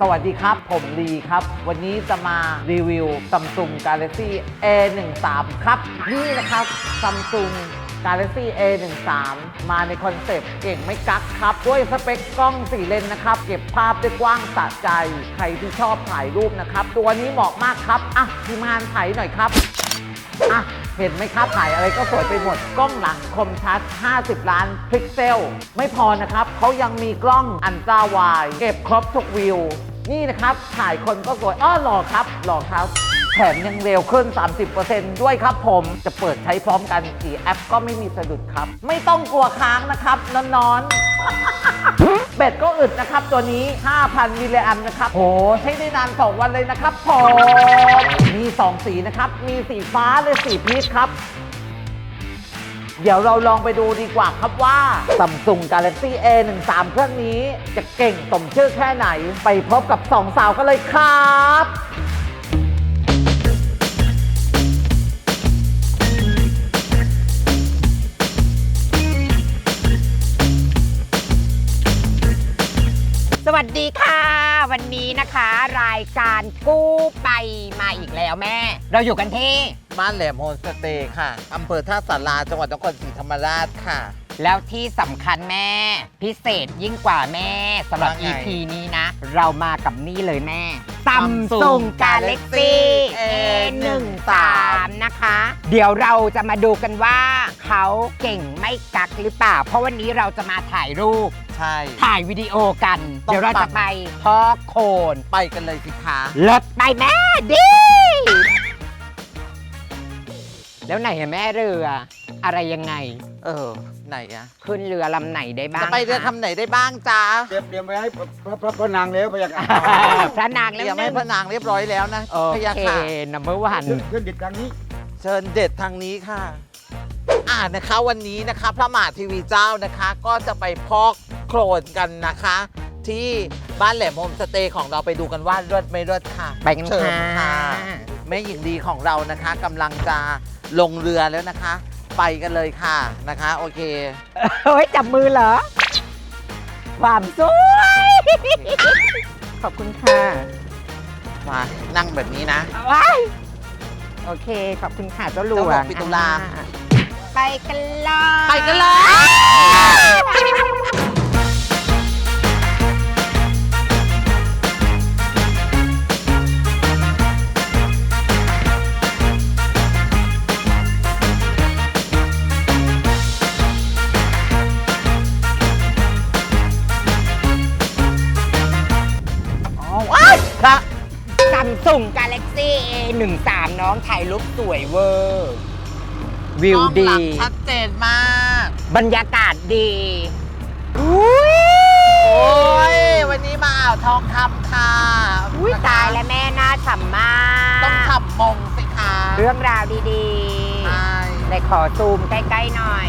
สวัสดีครับ ผมลีครับ วันนี้จะมารีวิว Samsung Galaxy A13 ครับ นี่นะครับ Samsung Galaxy A13 มาในคอนเซปต์เก่งไม่กักครับ ด้วยสเปคกล้อง4เลนนะครับ เก็บภาพได้กว้างสะใจ ใครที่ชอบถ่ายรูปนะครับ ตัวนี้เหมาะมากครับ อะทีมงานถ่ายหน่อยครับ อะ เห็นไหมครับถ่ายอะไรก็สวยไปหมด กล้องหลังคมชัด 50 ล้านพิกเซล ไม่พอนะครับ เขายังมีกล้องอันตราวด์เก็บครบทุกวิว นี่นะครับ ถ่ายคนก็สวยอ้อหล่อครับ หล่อครับ แถมยังเร็วขึ้น 30%ด้วยครับผมจะเปิดใช้พร้อมกันกี่แอปก็ไม่มีสะดุดครับ ไม่ต้องกลัวค้างนะครับนอนๆ เบ็ดก็อึดนะครับ ตัวนี้ 5,000มิลลิแอมป์นะครับโหใช้ได้นาน 2 วันเลยนะครับผมมี 2 สีนะครับ มีสีฟ้าและสีพีชครับ เดี๋ยวเราลองไปดูดีกว่าครับว่า Samsung Galaxy A13 เครื่องนี้จะเก่งสมชื่อแค่ไหน ไปพบกับสองสาวกันเลยครับ สวัสดีค่ะ วันนี้นะคะ รายการกู้ไปมาอีกแล้วแม่ เราอยู่กันที่ บ้านแหลมโฮมสเตย์ค่ะ อำเภอท่าสาราจังหวัดนครศรีธรรมราชค่ะ แล้วที่สำคัญแม่ พิเศษยิ่งกว่าแม่สำหรับ ว่าไง EP นี้นะ เรามากับนี่เลยแม่ Samsung Samsung Galaxy A13 นะคะ เดี๋ยวเราจะมาดูกันว่า เขาเก่งไม่กักหรือเปล่า เพราะวันนี้เราจะมาถ่ายรูป ใช่ ถ่ายวิดีโอกัน ต้อง เดี๋ยวเราปัจะงไปพอกโคนไปกันเลยสิคะเลิศไปแม่ดิแล้วไหนอะแม่เรือ อะไรยังไง เออ ไหนอะขึ้นเรือลำไหนได้บ้างจะไปเรือคะคำไหนได้บ้างจ้าเตรียมเตรียมไว้ให้พระพระพระพระนางแล้วพระยาค่ะพระนางเตแล้วรียมให้พระนางเรียบร้อยแล้วนะโอพะยาเคค่ะ นัมเบอร์วัน ขึ้นขึ้นดิดครั้งนี้ เชิญเด็ดทางนี้ค่ะ อ่านะคะวันนี้นะคะพระมหาทีวีเจ้านะคะ ก็จะไปพอกโคลนกันนะคะ ที่บ้านแหลมโฮมสเตย์ของเราไปดูกันว่าเลิศไม่เลิศค่ะไปกันเชิญค่ะ ค่ะ แม่หญิงดีของเรานะคะกำลังจะลงเรือแล้วนะคะ ไปกันเลยค่ะนะคะ โอเคเฮ้ยจับมือเหรอ ความสวย ขอบคุณค่ะมานั่งแบบนี้นะ ว้ายโอเค ขอบคุณค่ะเจ้าหลวเจ้าหลวงงปิตุลา อ่ไปกันเลย ไปกันเลย ซัมซุงกาแล็กซี่ A13 น้องถ่ายรูปสวยเวอร์ วิวกล้องหดีลังชัดเจนมาก บรรยากาศดีโอ้ย วันนี้มาอ่าวทองคำค่ะอุ้ยตายแล้วแม่น่าฉ่ำมากต้องทำมงสิคะเรื่องราวดีใช่ ๆเลยขอซูมใกล้ ๆ หน่อย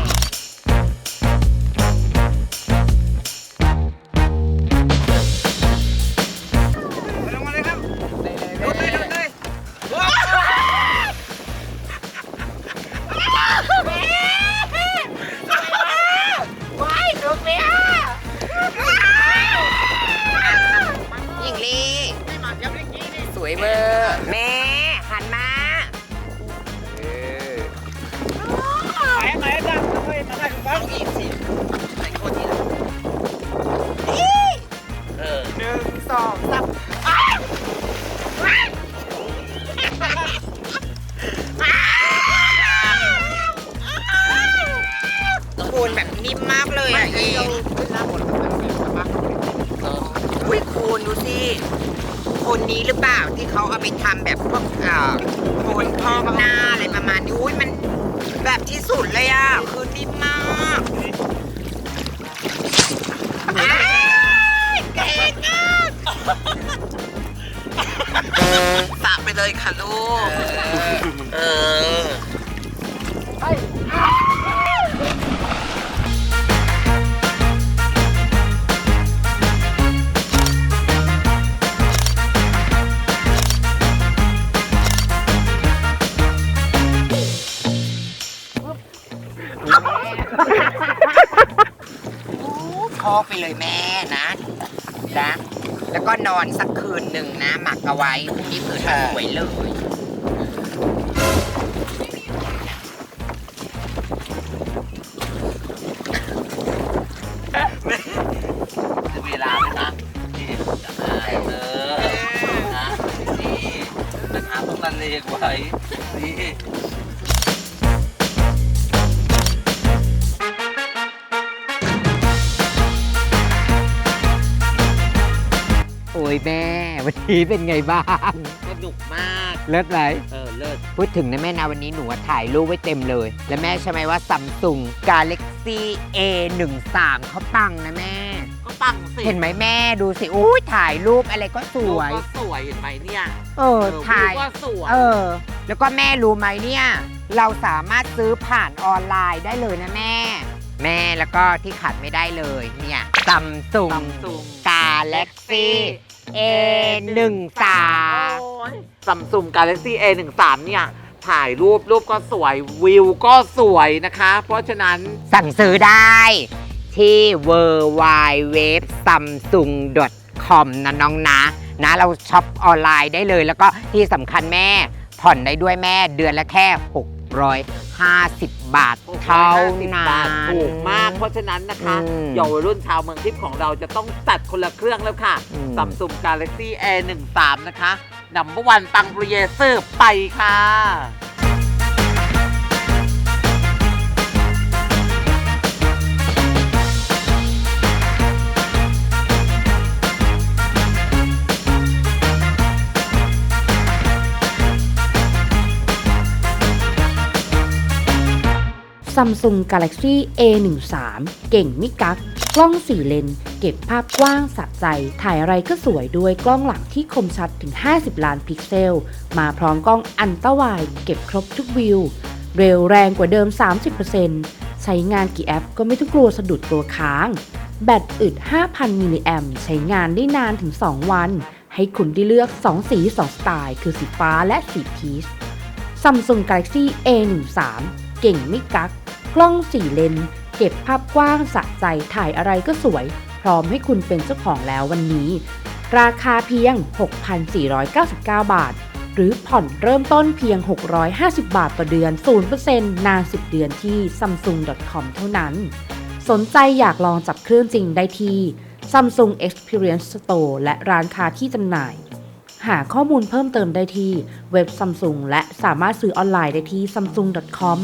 นนี้หรือเปล่าที่เขาเอาไปทำแบบพวกเอ่อโคนพอกหน้าอะไรประมาณนี้อุ้ยมันแบบที่สุดเลยอะ คือนิ่มมากอ้ายเก่งอะสระไปเลยค่ะลูก พอไปเลยแม่นะนะแล้วก็นอนสักคืนหนึ่งนะ หมักเอาไว้พรุ่งนี้ตื่นมาสวยเลยเวลาไหมคะนี่จะมาเออนะนี่นะคะต้องรันเลงไว้นี่ ยแม่ วันนี้เป็นไงบ้างสนุกมาก เลิศไหมเออเลิศพูดถึงนะแม่นะวันนี้หนูอะถ่ายรูปไว้เต็มเลย และแม่ใช่ไหมว่าซัมซุง Galaxy A13 เขาปังนะแม่ ก็ปังสิเห็นไหมแม่ดูสิอุ้ยถ่ายรูปอะไรก็สวยก็สวยเห็นไหมเนี่ยเออถ่ายวิวก็สวยเออ แล้วก็แม่รู้ไหมเนี่ย เราสามารถซื้อผ่านออนไลน์ได้เลยนะแม่ แม่แล้วก็ที่ขาดไม่ได้เลยเนี่ยซัมซุง Samsung Galaxy A13 ซัมซุง Galaxy A13 เนี่ย ถ่ายรูปรูปก็สวยวิวก็สวยนะคะ เพราะฉะนั้นสั่งซื้อได้ที่ w w w s a m s u n g c o m นะน้องนะนะ เราช็อปออนไลน์ได้เลย แล้วก็ที่สำคัญแม่ผ่อนได้ด้วยแม่เดือนละแค่ 650 บาทเท่า650นั้บาทน ถูกมากเพราะฉะนั้นนะคะอืมเยาวรุ่นชาวเมืองทิพย์ของเราจะต้องจัดคนละเครื่องแล้วค่ะอืม ซัมซุง Galaxy A13 นะคะนัมเบอร์วันปังปรีเยเซอร์ไปค่ะ Samsung Galaxy A13 เก่งไม่กัก กล้อง4เลนส์เก็บภาพกว้างสะใจ ถ่ายอะไรก็สวยด้วยกล้องหลังที่คมชัดถึง 50 ล้านพิกเซล มาพร้อมกล้องอันตราวด์เก็บครบทุกวิว เร็วแรงกว่าเดิม 30%ใช้งานกี่แอปก็ไม่ต้องกลัวสะดุดกลัวค้าง แบตอึด 5,000 มิลลิแอมใช้งานได้นานถึง 2 วัน ให้คุณได้เลือก 2 สี 2 สไตล์ คือสีฟ้าและสีพีช Samsung Galaxy A13 เก่งไม่กัก กล้อง4เลนส์เก็บภาพกว้างสะใจถ่ายอะไรก็สวย พร้อมให้คุณเป็นเจ้าของแล้ววันนี้ ราคาเพียง 6,499 บาท หรือผ่อนเริ่มต้นเพียง 650 บาทต่อเดือน 0%นาน 10 เดือนที่ samsung.com เท่านั้น สนใจอยากลองจับเครื่องจริงได้ที่ Samsung Experience Store และร้านค้าที่จำหน่าย หาข้อมูลเพิ่มเติมได้ที่เว็บ Samsung และสามารถซื้อออนไลน์ได้ที่ samsung.com